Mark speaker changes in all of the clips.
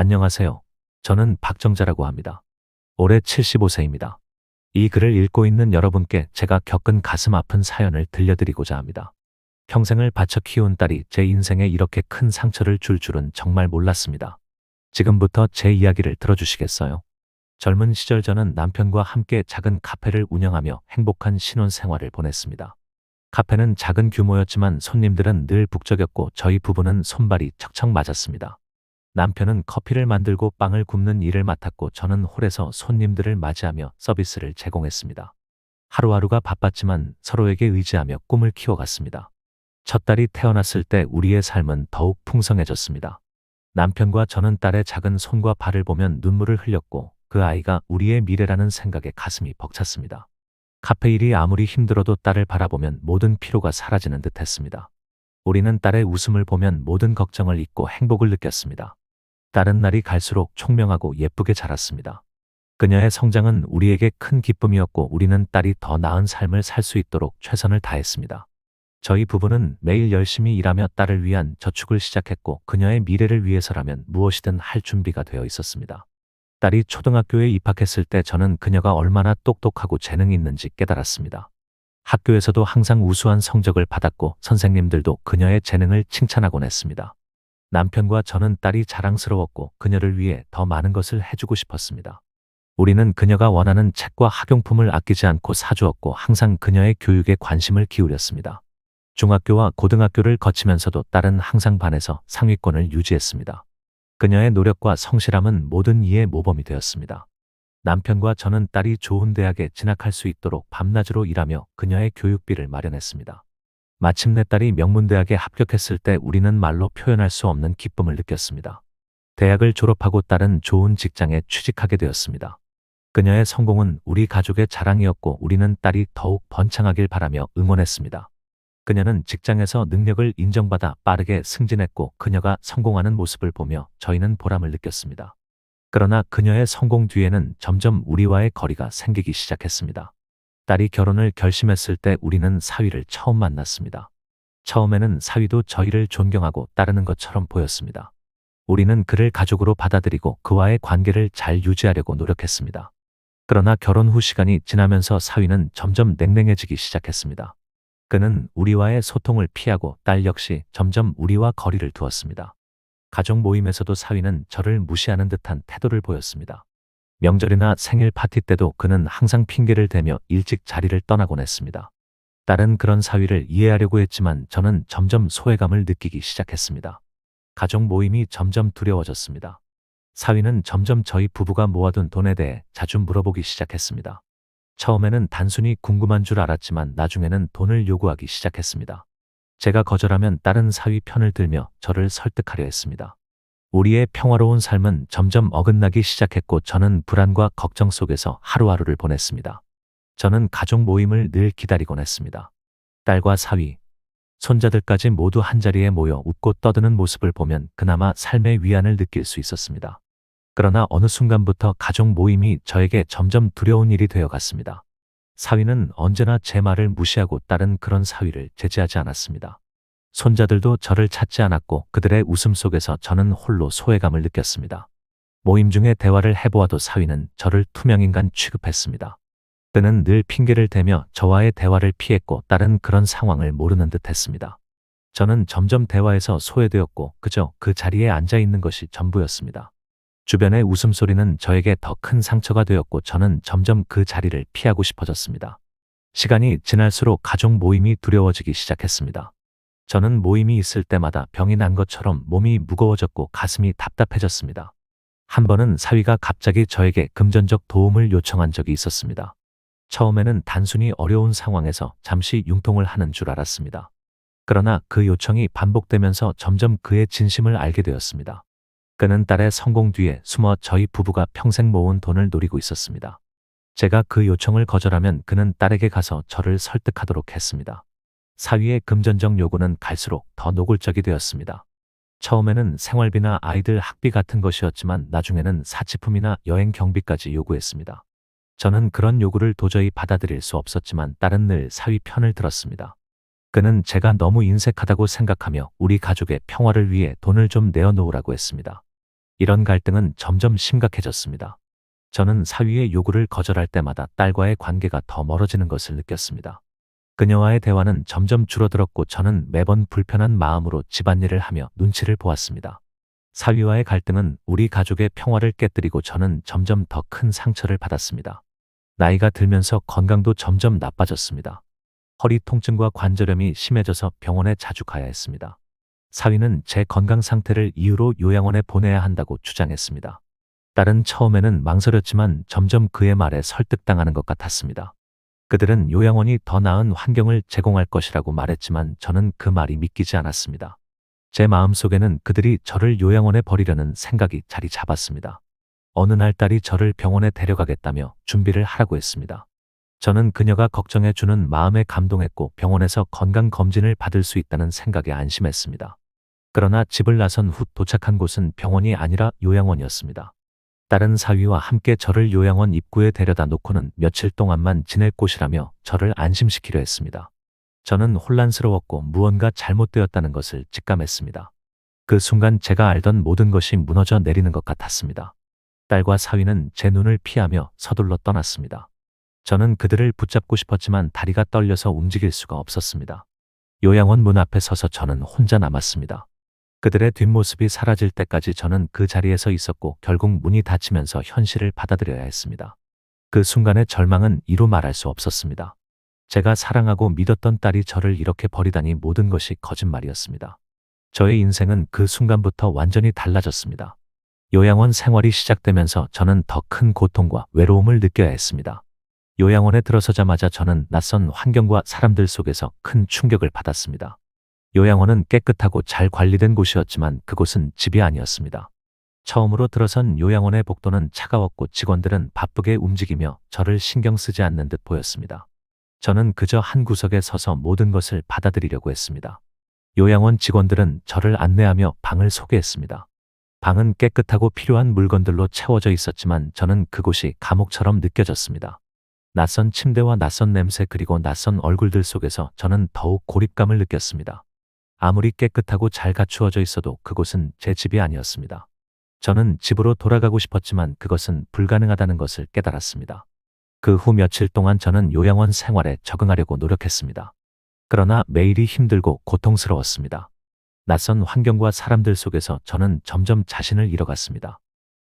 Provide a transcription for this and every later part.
Speaker 1: 안녕하세요. 저는 박정자라고 합니다. 올해 75세입니다. 이 글을 읽고 있는 여러분께 제가 겪은 가슴 아픈 사연을 들려드리고자 합니다. 평생을 바쳐 키운 딸이 제 인생에 이렇게 큰 상처를 줄 줄은 정말 몰랐습니다. 지금부터 제 이야기를 들어주시겠어요? 젊은 시절 저는 남편과 함께 작은 카페를 운영하며 행복한 신혼 생활을 보냈습니다. 카페는 작은 규모였지만 손님들은 늘 북적였고 저희 부부는 손발이 척척 맞았습니다. 남편은 커피를 만들고 빵을 굽는 일을 맡았고 저는 홀에서 손님들을 맞이하며 서비스를 제공했습니다. 하루하루가 바빴지만 서로에게 의지하며 꿈을 키워갔습니다. 첫 딸이 태어났을 때 우리의 삶은 더욱 풍성해졌습니다. 남편과 저는 딸의 작은 손과 발을 보면 눈물을 흘렸고 그 아이가 우리의 미래라는 생각에 가슴이 벅찼습니다. 카페 일이 아무리 힘들어도 딸을 바라보면 모든 피로가 사라지는 듯 했습니다. 우리는 딸의 웃음을 보면 모든 걱정을 잊고 행복을 느꼈습니다. 딸은 날이 갈수록 총명하고 예쁘게 자랐습니다. 그녀의 성장은 우리에게 큰 기쁨이었고 우리는 딸이 더 나은 삶을 살 수 있도록 최선을 다했습니다. 저희 부부는 매일 열심히 일하며 딸을 위한 저축을 시작했고 그녀의 미래를 위해서라면 무엇이든 할 준비가 되어 있었습니다. 딸이 초등학교에 입학했을 때 저는 그녀가 얼마나 똑똑하고 재능이 있는지 깨달았습니다. 학교에서도 항상 우수한 성적을 받았고 선생님들도 그녀의 재능을 칭찬하곤 했습니다. 남편과 저는 딸이 자랑스러웠고 그녀를 위해 더 많은 것을 해주고 싶었습니다. 우리는 그녀가 원하는 책과 학용품을 아끼지 않고 사주었고 항상 그녀의 교육에 관심을 기울였습니다. 중학교와 고등학교를 거치면서도 딸은 항상 반에서 상위권을 유지했습니다. 그녀의 노력과 성실함은 모든 이의 모범이 되었습니다. 남편과 저는 딸이 좋은 대학에 진학할 수 있도록 밤낮으로 일하며 그녀의 교육비를 마련했습니다. 마침내 딸이 명문대학에 합격했을 때 우리는 말로 표현할 수 없는 기쁨을 느꼈습니다. 대학을 졸업하고 딸은 좋은 직장에 취직하게 되었습니다. 그녀의 성공은 우리 가족의 자랑이었고 우리는 딸이 더욱 번창하길 바라며 응원했습니다. 그녀는 직장에서 능력을 인정받아 빠르게 승진했고 그녀가 성공하는 모습을 보며 저희는 보람을 느꼈습니다. 그러나 그녀의 성공 뒤에는 점점 우리와의 거리가 생기기 시작했습니다. 딸이 결혼을 결심했을 때 우리는 사위를 처음 만났습니다. 처음에는 사위도 저희를 존경하고 따르는 것처럼 보였습니다. 우리는 그를 가족으로 받아들이고 그와의 관계를 잘 유지하려고 노력했습니다. 그러나 결혼 후 시간이 지나면서 사위는 점점 냉랭해지기 시작했습니다. 그는 우리와의 소통을 피하고 딸 역시 점점 우리와 거리를 두었습니다. 가족 모임에서도 사위는 저를 무시하는 듯한 태도를 보였습니다. 명절이나 생일 파티 때도 그는 항상 핑계를 대며 일찍 자리를 떠나곤 했습니다. 딸은 그런 사위를 이해하려고 했지만 저는 점점 소외감을 느끼기 시작했습니다. 가족 모임이 점점 두려워졌습니다. 사위는 점점 저희 부부가 모아둔 돈에 대해 자주 물어보기 시작했습니다. 처음에는 단순히 궁금한 줄 알았지만 나중에는 돈을 요구하기 시작했습니다. 제가 거절하면 다른 사위 편을 들며 저를 설득하려 했습니다. 우리의 평화로운 삶은 점점 어긋나기 시작했고 저는 불안과 걱정 속에서 하루하루를 보냈습니다. 저는 가족 모임을 늘 기다리곤 했습니다. 딸과 사위, 손자들까지 모두 한자리에 모여 웃고 떠드는 모습을 보면 그나마 삶의 위안을 느낄 수 있었습니다. 그러나 어느 순간부터 가족 모임이 저에게 점점 두려운 일이 되어 갔습니다. 사위는 언제나 제 말을 무시하고 딸은 그런 사위를 제지하지 않았습니다. 손자들도 저를 찾지 않았고 그들의 웃음 속에서 저는 홀로 소외감을 느꼈습니다. 모임 중에 대화를 해보아도 사위는 저를 투명인간 취급했습니다. 그는 늘 핑계를 대며 저와의 대화를 피했고 딸은 그런 상황을 모르는 듯 했습니다. 저는 점점 대화에서 소외되었고 그저 그 자리에 앉아 있는 것이 전부였습니다. 주변의 웃음소리는 저에게 더 큰 상처가 되었고 저는 점점 그 자리를 피하고 싶어졌습니다. 시간이 지날수록 가족 모임이 두려워지기 시작했습니다. 저는 모임이 있을 때마다 병이 난 것처럼 몸이 무거워졌고 가슴이 답답해졌습니다. 한 번은 사위가 갑자기 저에게 금전적 도움을 요청한 적이 있었습니다. 처음에는 단순히 어려운 상황에서 잠시 융통을 하는 줄 알았습니다. 그러나 그 요청이 반복되면서 점점 그의 진심을 알게 되었습니다. 그는 딸의 성공 뒤에 숨어 저희 부부가 평생 모은 돈을 노리고 있었습니다. 제가 그 요청을 거절하면 그는 딸에게 가서 저를 설득하도록 했습니다. 사위의 금전적 요구는 갈수록 더 노골적이 되었습니다. 처음에는 생활비나 아이들 학비 같은 것이었지만 나중에는 사치품이나 여행 경비까지 요구했습니다. 저는 그런 요구를 도저히 받아들일 수 없었지만 딸은 늘 사위 편을 들었습니다. 그는 제가 너무 인색하다고 생각하며 우리 가족의 평화를 위해 돈을 좀 내어놓으라고 했습니다. 이런 갈등은 점점 심각해졌습니다. 저는 사위의 요구를 거절할 때마다 딸과의 관계가 더 멀어지는 것을 느꼈습니다. 그녀와의 대화는 점점 줄어들었고 저는 매번 불편한 마음으로 집안일을 하며 눈치를 보았습니다. 사위와의 갈등은 우리 가족의 평화를 깨뜨리고 저는 점점 더 큰 상처를 받았습니다. 나이가 들면서 건강도 점점 나빠졌습니다. 허리 통증과 관절염이 심해져서 병원에 자주 가야 했습니다. 사위는 제 건강 상태를 이유로 요양원에 보내야 한다고 주장했습니다. 딸은 처음에는 망설였지만 점점 그의 말에 설득당하는 것 같았습니다. 그들은 요양원이 더 나은 환경을 제공할 것이라고 말했지만 저는 그 말이 믿기지 않았습니다. 제 마음속에는 그들이 저를 요양원에 버리려는 생각이 자리 잡았습니다. 어느 날 딸이 저를 병원에 데려가겠다며 준비를 하라고 했습니다. 저는 그녀가 걱정해 주는 마음에 감동했고 병원에서 건강 검진을 받을 수 있다는 생각에 안심했습니다. 그러나 집을 나선 후 도착한 곳은 병원이 아니라 요양원이었습니다. 다른 사위와 함께 저를 요양원 입구에 데려다 놓고는 며칠 동안만 지낼 곳이라며 저를 안심시키려 했습니다. 저는 혼란스러웠고 무언가 잘못되었다는 것을 직감했습니다. 그 순간 제가 알던 모든 것이 무너져 내리는 것 같았습니다. 딸과 사위는 제 눈을 피하며 서둘러 떠났습니다. 저는 그들을 붙잡고 싶었지만 다리가 떨려서 움직일 수가 없었습니다. 요양원 문 앞에 서서 저는 혼자 남았습니다. 그들의 뒷모습이 사라질 때까지 저는 그 자리에서 있었고 결국 문이 닫히면서 현실을 받아들여야 했습니다. 그 순간의 절망은 이루 말할 수 없었습니다. 제가 사랑하고 믿었던 딸이 저를 이렇게 버리다니 모든 것이 거짓말이었습니다. 저의 인생은 그 순간부터 완전히 달라졌습니다. 요양원 생활이 시작되면서 저는 더 큰 고통과 외로움을 느껴야 했습니다. 요양원에 들어서자마자 저는 낯선 환경과 사람들 속에서 큰 충격을 받았습니다. 요양원은 깨끗하고 잘 관리된 곳이었지만 그곳은 집이 아니었습니다. 처음으로 들어선 요양원의 복도는 차가웠고 직원들은 바쁘게 움직이며 저를 신경 쓰지 않는 듯 보였습니다. 저는 그저 한 구석에 서서 모든 것을 받아들이려고 했습니다. 요양원 직원들은 저를 안내하며 방을 소개했습니다. 방은 깨끗하고 필요한 물건들로 채워져 있었지만 저는 그곳이 감옥처럼 느껴졌습니다. 낯선 침대와 낯선 냄새 그리고 낯선 얼굴들 속에서 저는 더욱 고립감을 느꼈습니다. 아무리 깨끗하고 잘 갖추어져 있어도 그곳은 제 집이 아니었습니다. 저는 집으로 돌아가고 싶었지만 그것은 불가능하다는 것을 깨달았습니다. 그 후 며칠 동안 저는 요양원 생활에 적응하려고 노력했습니다. 그러나 매일이 힘들고 고통스러웠습니다. 낯선 환경과 사람들 속에서 저는 점점 자신을 잃어갔습니다.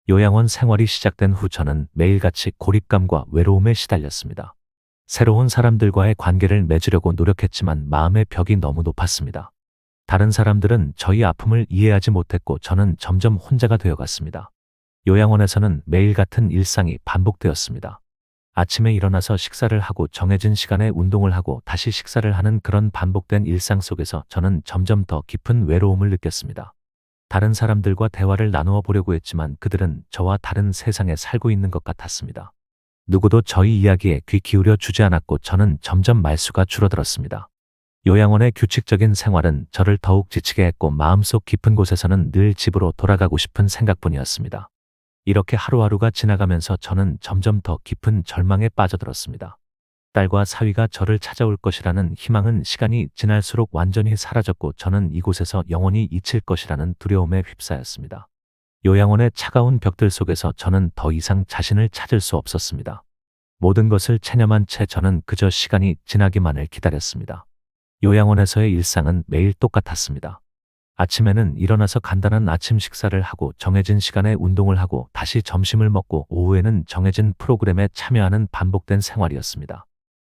Speaker 1: 요양원 생활이 시작된 후 저는 매일같이 고립감과 외로움에 시달렸습니다. 새로운 사람들과의 관계를 맺으려고 노력했지만 마음의 벽이 너무 높았습니다. 다른 사람들은 저희 아픔을 이해하지 못했고 저는 점점 혼자가 되어갔습니다. 요양원에서는 매일 같은 일상이 반복되었습니다. 아침에 일어나서 식사를 하고 정해진 시간에 운동을 하고 다시 식사를 하는 그런 반복된 일상 속에서 저는 점점 더 깊은 외로움을 느꼈습니다. 다른 사람들과 대화를 나누어 보려고 했지만 그들은 저와 다른 세상에 살고 있는 것 같았습니다. 누구도 저희 이야기에 귀 기울여 주지 않았고 저는 점점 말수가 줄어들었습니다. 요양원의 규칙적인 생활은 저를 더욱 지치게 했고 마음속 깊은 곳에서는 늘 집으로 돌아가고 싶은 생각뿐이었습니다. 이렇게 하루하루가 지나가면서 저는 점점 더 깊은 절망에 빠져들었습니다. 딸과 사위가 저를 찾아올 것이라는 희망은 시간이 지날수록 완전히 사라졌고 저는 이곳에서 영원히 잊힐 것이라는 두려움에 휩싸였습니다. 요양원의 차가운 벽들 속에서 저는 더 이상 자신을 찾을 수 없었습니다. 모든 것을 체념한 채 저는 그저 시간이 지나기만을 기다렸습니다. 요양원에서의 일상은 매일 똑같았습니다. 아침에는 일어나서 간단한 아침 식사를 하고 정해진 시간에 운동을 하고 다시 점심을 먹고 오후에는 정해진 프로그램에 참여하는 반복된 생활이었습니다.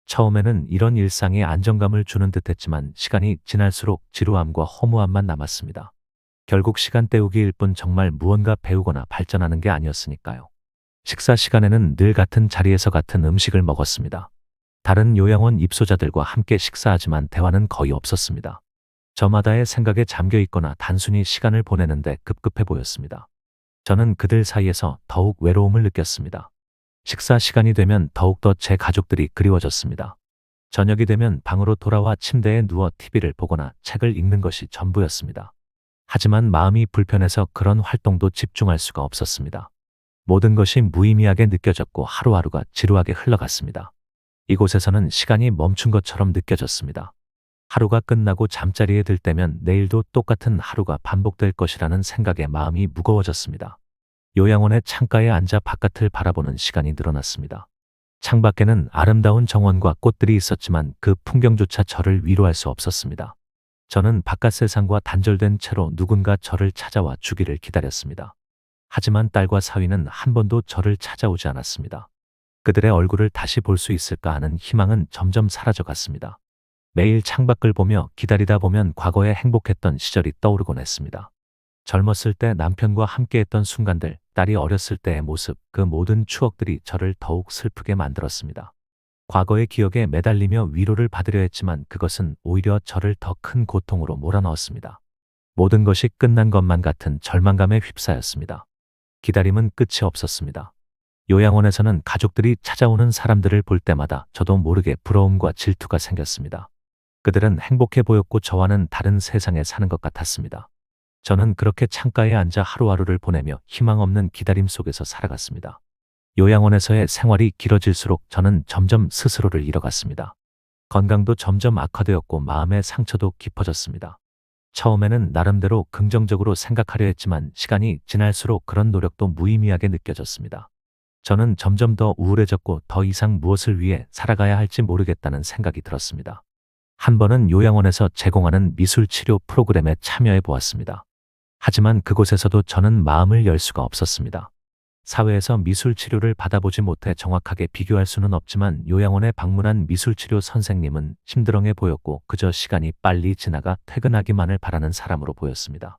Speaker 1: 처음에는 이런 일상이 안정감을 주는 듯 했지만 시간이 지날수록 지루함과 허무함만 남았습니다. 결국 시간 때우기일 뿐 정말 무언가 배우거나 발전하는 게 아니었으니까요. 식사 시간에는 늘 같은 자리에서 같은 음식을 먹었습니다. 다른 요양원 입소자들과 함께 식사하지만 대화는 거의 없었습니다. 저마다의 생각에 잠겨 있거나 단순히 시간을 보내는데 급급해 보였습니다. 저는 그들 사이에서 더욱 외로움을 느꼈습니다. 식사 시간이 되면 더욱더 제 가족들이 그리워졌습니다. 저녁이 되면 방으로 돌아와 침대에 누워 TV를 보거나 책을 읽는 것이 전부였습니다. 하지만 마음이 불편해서 그런 활동도 집중할 수가 없었습니다. 모든 것이 무의미하게 느껴졌고 하루하루가 지루하게 흘러갔습니다. 이곳에서는 시간이 멈춘 것처럼 느껴졌습니다. 하루가 끝나고 잠자리에 들 때면 내일도 똑같은 하루가 반복될 것이라는 생각에 마음이 무거워졌습니다. 요양원의 창가에 앉아 바깥을 바라보는 시간이 늘어났습니다. 창밖에는 아름다운 정원과 꽃들이 있었지만 그 풍경조차 저를 위로할 수 없었습니다. 저는 바깥 세상과 단절된 채로 누군가 저를 찾아와 주기를 기다렸습니다. 하지만 딸과 사위는 한 번도 저를 찾아오지 않았습니다. 그들의 얼굴을 다시 볼 수 있을까 하는 희망은 점점 사라져 갔습니다. 매일 창밖을 보며 기다리다 보면 과거에 행복했던 시절이 떠오르곤 했습니다. 젊었을 때 남편과 함께했던 순간들, 딸이 어렸을 때의 모습, 그 모든 추억들이 저를 더욱 슬프게 만들었습니다. 과거의 기억에 매달리며 위로를 받으려 했지만 그것은 오히려 저를 더 큰 고통으로 몰아넣었습니다. 모든 것이 끝난 것만 같은 절망감에 휩싸였습니다. 기다림은 끝이 없었습니다. 요양원에서는 가족들이 찾아오는 사람들을 볼 때마다 저도 모르게 부러움과 질투가 생겼습니다. 그들은 행복해 보였고 저와는 다른 세상에 사는 것 같았습니다. 저는 그렇게 창가에 앉아 하루하루를 보내며 희망 없는 기다림 속에서 살아갔습니다. 요양원에서의 생활이 길어질수록 저는 점점 스스로를 잃어갔습니다. 건강도 점점 악화되었고 마음의 상처도 깊어졌습니다. 처음에는 나름대로 긍정적으로 생각하려 했지만 시간이 지날수록 그런 노력도 무의미하게 느껴졌습니다. 저는 점점 더 우울해졌고 더 이상 무엇을 위해 살아가야 할지 모르겠다는 생각이 들었습니다. 한 번은 요양원에서 제공하는 미술 치료 프로그램에 참여해 보았습니다. 하지만 그곳에서도 저는 마음을 열 수가 없었습니다. 사회에서 미술 치료를 받아보지 못해 정확하게 비교할 수는 없지만 요양원에 방문한 미술 치료 선생님은 힘들어해 보였고 그저 시간이 빨리 지나가 퇴근하기만을 바라는 사람으로 보였습니다.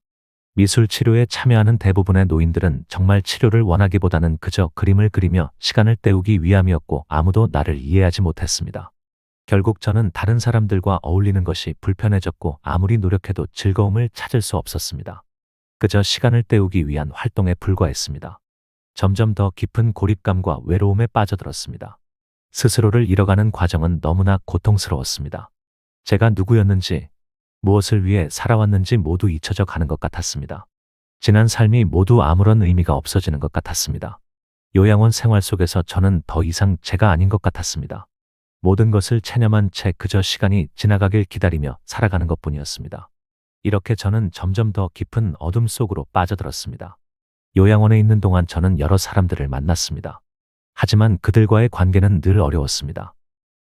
Speaker 1: 미술 치료에 참여하는 대부분의 노인들은 정말 치료를 원하기보다는 그저 그림을 그리며 시간을 때우기 위함이었고 아무도 나를 이해하지 못했습니다. 결국 저는 다른 사람들과 어울리는 것이 불편해졌고 아무리 노력해도 즐거움을 찾을 수 없었습니다. 그저 시간을 때우기 위한 활동에 불과했습니다. 점점 더 깊은 고립감과 외로움에 빠져들었습니다. 스스로를 잃어가는 과정은 너무나 고통스러웠습니다. 제가 누구였는지, 무엇을 위해 살아왔는지 모두 잊혀져 가는 것 같았습니다. 지난 삶이 모두 아무런 의미가 없어지는 것 같았습니다. 요양원 생활 속에서 저는 더 이상 제가 아닌 것 같았습니다. 모든 것을 체념한 채 그저 시간이 지나가길 기다리며 살아가는 것 뿐이었습니다. 이렇게 저는 점점 더 깊은 어둠 속으로 빠져들었습니다. 요양원에 있는 동안 저는 여러 사람들을 만났습니다. 하지만 그들과의 관계는 늘 어려웠습니다.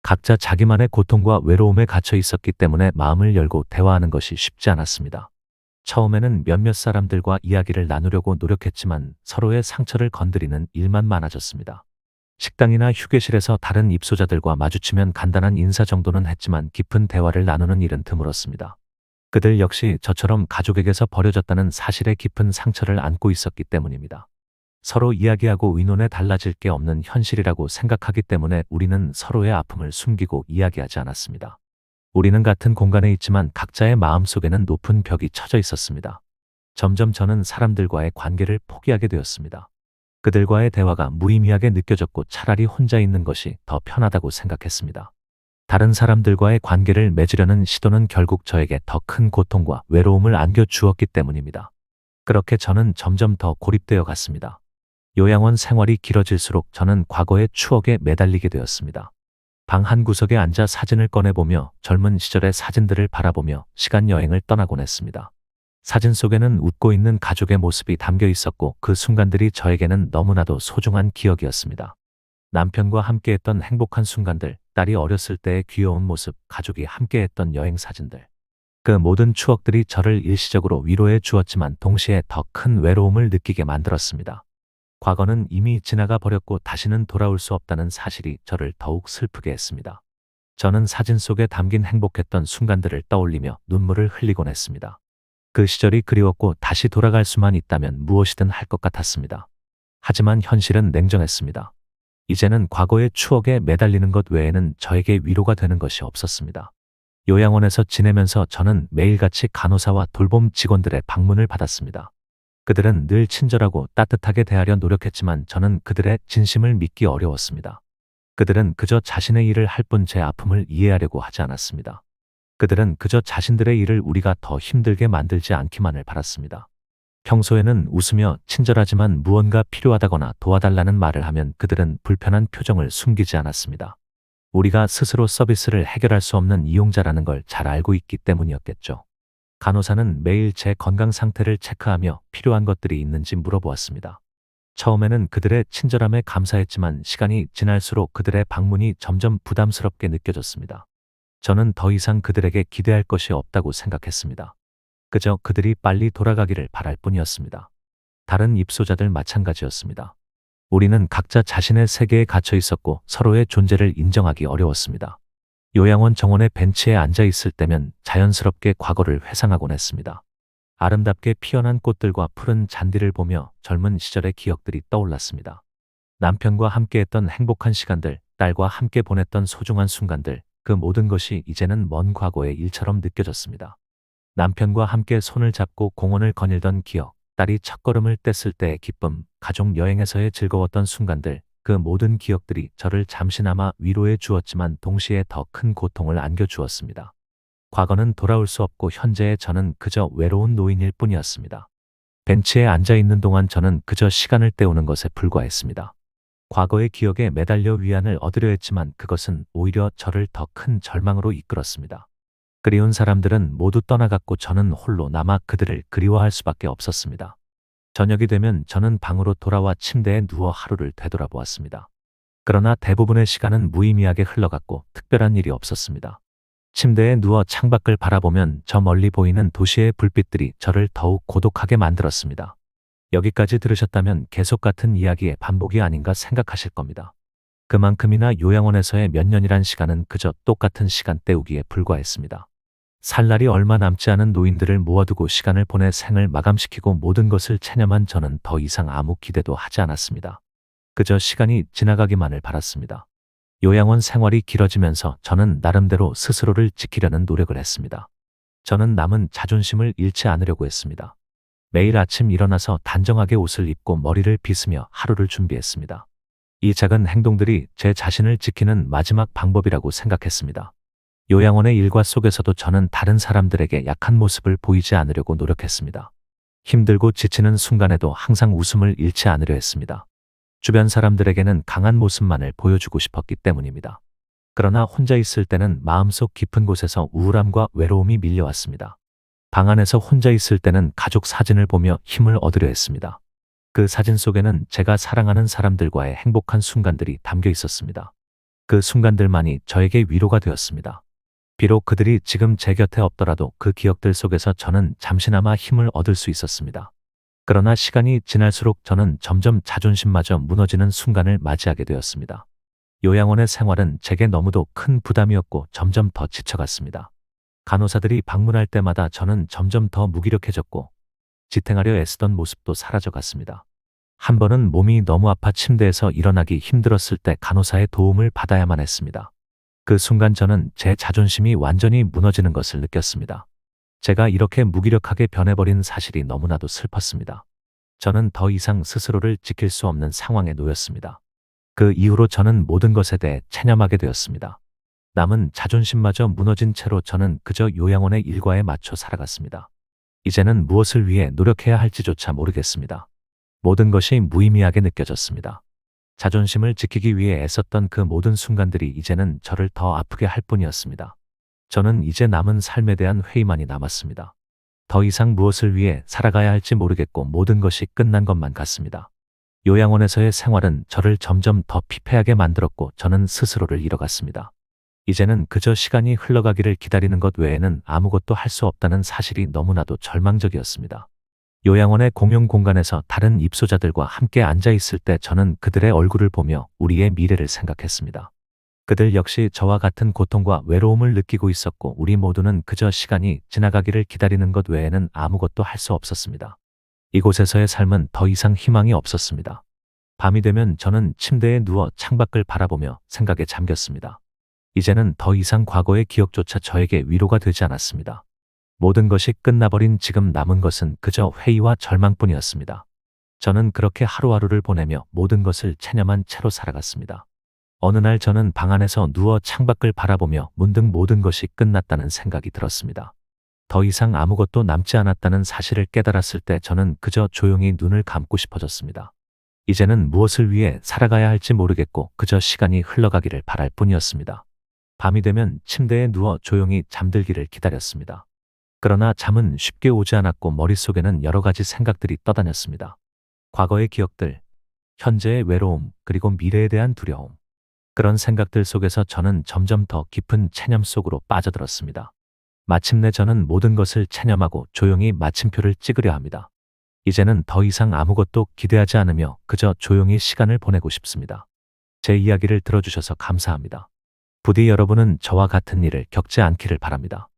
Speaker 1: 각자 자기만의 고통과 외로움에 갇혀 있었기 때문에 마음을 열고 대화하는 것이 쉽지 않았습니다. 처음에는 몇몇 사람들과 이야기를 나누려고 노력했지만 서로의 상처를 건드리는 일만 많아졌습니다. 식당이나 휴게실에서 다른 입소자들과 마주치면 간단한 인사 정도는 했지만 깊은 대화를 나누는 일은 드물었습니다. 그들 역시 저처럼 가족에게서 버려졌다는 사실에 깊은 상처를 안고 있었기 때문입니다. 서로 이야기하고 의논에 달라질 게 없는 현실이라고 생각하기 때문에 우리는 서로의 아픔을 숨기고 이야기하지 않았습니다. 우리는 같은 공간에 있지만 각자의 마음 속에는 높은 벽이 쳐져 있었습니다. 점점 저는 사람들과의 관계를 포기하게 되었습니다. 그들과의 대화가 무의미하게 느껴졌고 차라리 혼자 있는 것이 더 편하다고 생각했습니다. 다른 사람들과의 관계를 맺으려는 시도는 결국 저에게 더 큰 고통과 외로움을 안겨 주었기 때문입니다. 그렇게 저는 점점 더 고립되어 갔습니다. 요양원 생활이 길어질수록 저는 과거의 추억에 매달리게 되었습니다. 방 한 구석에 앉아 사진을 꺼내보며 젊은 시절의 사진들을 바라보며 시간 여행을 떠나곤 했습니다. 사진 속에는 웃고 있는 가족의 모습이 담겨 있었고 그 순간들이 저에게는 너무나도 소중한 기억이었습니다. 남편과 함께했던 행복한 순간들, 딸이 어렸을 때의 귀여운 모습, 가족이 함께했던 여행 사진들. 그 모든 추억들이 저를 일시적으로 위로해 주었지만 동시에 더 큰 외로움을 느끼게 만들었습니다. 과거는 이미 지나가 버렸고 다시는 돌아올 수 없다는 사실이 저를 더욱 슬프게 했습니다. 저는 사진 속에 담긴 행복했던 순간들을 떠올리며 눈물을 흘리곤 했습니다. 그 시절이 그리웠고 다시 돌아갈 수만 있다면 무엇이든 할 것 같았습니다. 하지만 현실은 냉정했습니다. 이제는 과거의 추억에 매달리는 것 외에는 저에게 위로가 되는 것이 없었습니다. 요양원에서 지내면서 저는 매일같이 간호사와 돌봄 직원들의 방문을 받았습니다. 그들은 늘 친절하고 따뜻하게 대하려 노력했지만 저는 그들의 진심을 믿기 어려웠습니다. 그들은 그저 자신의 일을 할 뿐 제 아픔을 이해하려고 하지 않았습니다. 그들은 그저 자신들의 일을 우리가 더 힘들게 만들지 않기만을 바랐습니다. 평소에는 웃으며 친절하지만 무언가 필요하다거나 도와달라는 말을 하면 그들은 불편한 표정을 숨기지 않았습니다. 우리가 스스로 서비스를 해결할 수 없는 이용자라는 걸 잘 알고 있기 때문이었겠죠. 간호사는 매일 제 건강 상태를 체크하며 필요한 것들이 있는지 물어보았습니다. 처음에는 그들의 친절함에 감사했지만 시간이 지날수록 그들의 방문이 점점 부담스럽게 느껴졌습니다. 저는 더 이상 그들에게 기대할 것이 없다고 생각했습니다. 그저 그들이 빨리 돌아가기를 바랄 뿐이었습니다. 다른 입소자들 마찬가지였습니다. 우리는 각자 자신의 세계에 갇혀 있었고 서로의 존재를 인정하기 어려웠습니다. 요양원 정원의 벤치에 앉아 있을 때면 자연스럽게 과거를 회상하곤 했습니다. 아름답게 피어난 꽃들과 푸른 잔디를 보며 젊은 시절의 기억들이 떠올랐습니다. 남편과 함께했던 행복한 시간들, 딸과 함께 보냈던 소중한 순간들, 그 모든 것이 이제는 먼 과거의 일처럼 느껴졌습니다. 남편과 함께 손을 잡고 공원을 거닐던 기억, 딸이 첫걸음을 뗐을 때의 기쁨, 가족 여행에서의 즐거웠던 순간들, 그 모든 기억들이 저를 잠시나마 위로해 주었지만 동시에 더 큰 고통을 안겨 주었습니다. 과거는 돌아올 수 없고 현재의 저는 그저 외로운 노인일 뿐이었습니다. 벤치에 앉아 있는 동안 저는 그저 시간을 때우는 것에 불과했습니다. 과거의 기억에 매달려 위안을 얻으려 했지만 그것은 오히려 저를 더 큰 절망으로 이끌었습니다. 그리운 사람들은 모두 떠나갔고 저는 홀로 남아 그들을 그리워할 수밖에 없었습니다. 저녁이 되면 저는 방으로 돌아와 침대에 누워 하루를 되돌아보았습니다. 그러나 대부분의 시간은 무의미하게 흘러갔고 특별한 일이 없었습니다. 침대에 누워 창밖을 바라보면 저 멀리 보이는 도시의 불빛들이 저를 더욱 고독하게 만들었습니다. 여기까지 들으셨다면 계속 같은 이야기의 반복이 아닌가 생각하실 겁니다. 그만큼이나 요양원에서의 몇 년이란 시간은 그저 똑같은 시간 때우기에 불과했습니다. 살 날이 얼마 남지 않은 노인들을 모아두고 시간을 보내 생을 마감시키고 모든 것을 체념한 저는 더 이상 아무 기대도 하지 않았습니다. 그저 시간이 지나가기만을 바랐습니다. 요양원 생활이 길어지면서 저는 나름대로 스스로를 지키려는 노력을 했습니다. 저는 남은 자존심을 잃지 않으려고 했습니다. 매일 아침 일어나서 단정하게 옷을 입고 머리를 빗으며 하루를 준비했습니다. 이 작은 행동들이 제 자신을 지키는 마지막 방법이라고 생각했습니다. 요양원의 일과 속에서도 저는 다른 사람들에게 약한 모습을 보이지 않으려고 노력했습니다. 힘들고 지치는 순간에도 항상 웃음을 잃지 않으려 했습니다. 주변 사람들에게는 강한 모습만을 보여주고 싶었기 때문입니다. 그러나 혼자 있을 때는 마음속 깊은 곳에서 우울함과 외로움이 밀려왔습니다. 방 안에서 혼자 있을 때는 가족 사진을 보며 힘을 얻으려 했습니다. 그 사진 속에는 제가 사랑하는 사람들과의 행복한 순간들이 담겨 있었습니다. 그 순간들만이 저에게 위로가 되었습니다. 비록 그들이 지금 제 곁에 없더라도 그 기억들 속에서 저는 잠시나마 힘을 얻을 수 있었습니다. 그러나 시간이 지날수록 저는 점점 자존심마저 무너지는 순간을 맞이하게 되었습니다. 요양원의 생활은 제게 너무도 큰 부담이었고 점점 더 지쳐갔습니다. 간호사들이 방문할 때마다 저는 점점 더 무기력해졌고 지탱하려 애쓰던 모습도 사라져갔습니다. 한 번은 몸이 너무 아파 침대에서 일어나기 힘들었을 때 간호사의 도움을 받아야만 했습니다. 그 순간 저는 제 자존심이 완전히 무너지는 것을 느꼈습니다. 제가 이렇게 무기력하게 변해버린 사실이 너무나도 슬펐습니다. 저는 더 이상 스스로를 지킬 수 없는 상황에 놓였습니다. 그 이후로 저는 모든 것에 대해 체념하게 되었습니다. 남은 자존심마저 무너진 채로 저는 그저 요양원의 일과에 맞춰 살아갔습니다. 이제는 무엇을 위해 노력해야 할지조차 모르겠습니다. 모든 것이 무의미하게 느껴졌습니다. 자존심을 지키기 위해 애썼던 그 모든 순간들이 이제는 저를 더 아프게 할 뿐이었습니다. 저는 이제 남은 삶에 대한 회의만이 남았습니다. 더 이상 무엇을 위해 살아가야 할지 모르겠고 모든 것이 끝난 것만 같습니다. 요양원에서의 생활은 저를 점점 더 피폐하게 만들었고 저는 스스로를 잃어갔습니다. 이제는 그저 시간이 흘러가기를 기다리는 것 외에는 아무것도 할 수 없다는 사실이 너무나도 절망적이었습니다. 요양원의 공용 공간에서 다른 입소자들과 함께 앉아 있을 때 저는 그들의 얼굴을 보며 우리의 미래를 생각했습니다. 그들 역시 저와 같은 고통과 외로움을 느끼고 있었고 우리 모두는 그저 시간이 지나가기를 기다리는 것 외에는 아무것도 할 수 없었습니다. 이곳에서의 삶은 더 이상 희망이 없었습니다. 밤이 되면 저는 침대에 누워 창밖을 바라보며 생각에 잠겼습니다. 이제는 더 이상 과거의 기억조차 저에게 위로가 되지 않았습니다. 모든 것이 끝나버린 지금 남은 것은 그저 회의와 절망뿐이었습니다. 저는 그렇게 하루하루를 보내며 모든 것을 체념한 채로 살아갔습니다. 어느 날 저는 방 안에서 누워 창밖을 바라보며 문득 모든 것이 끝났다는 생각이 들었습니다. 더 이상 아무것도 남지 않았다는 사실을 깨달았을 때 저는 그저 조용히 눈을 감고 싶어졌습니다. 이제는 무엇을 위해 살아가야 할지 모르겠고 그저 시간이 흘러가기를 바랄 뿐이었습니다. 밤이 되면 침대에 누워 조용히 잠들기를 기다렸습니다. 그러나 잠은 쉽게 오지 않았고 머릿속에는 여러 가지 생각들이 떠다녔습니다. 과거의 기억들, 현재의 외로움, 그리고 미래에 대한 두려움. 그런 생각들 속에서 저는 점점 더 깊은 체념 속으로 빠져들었습니다. 마침내 저는 모든 것을 체념하고 조용히 마침표를 찍으려 합니다. 이제는 더 이상 아무것도 기대하지 않으며 그저 조용히 시간을 보내고 싶습니다. 제 이야기를 들어주셔서 감사합니다. 부디 여러분은 저와 같은 일을 겪지 않기를 바랍니다.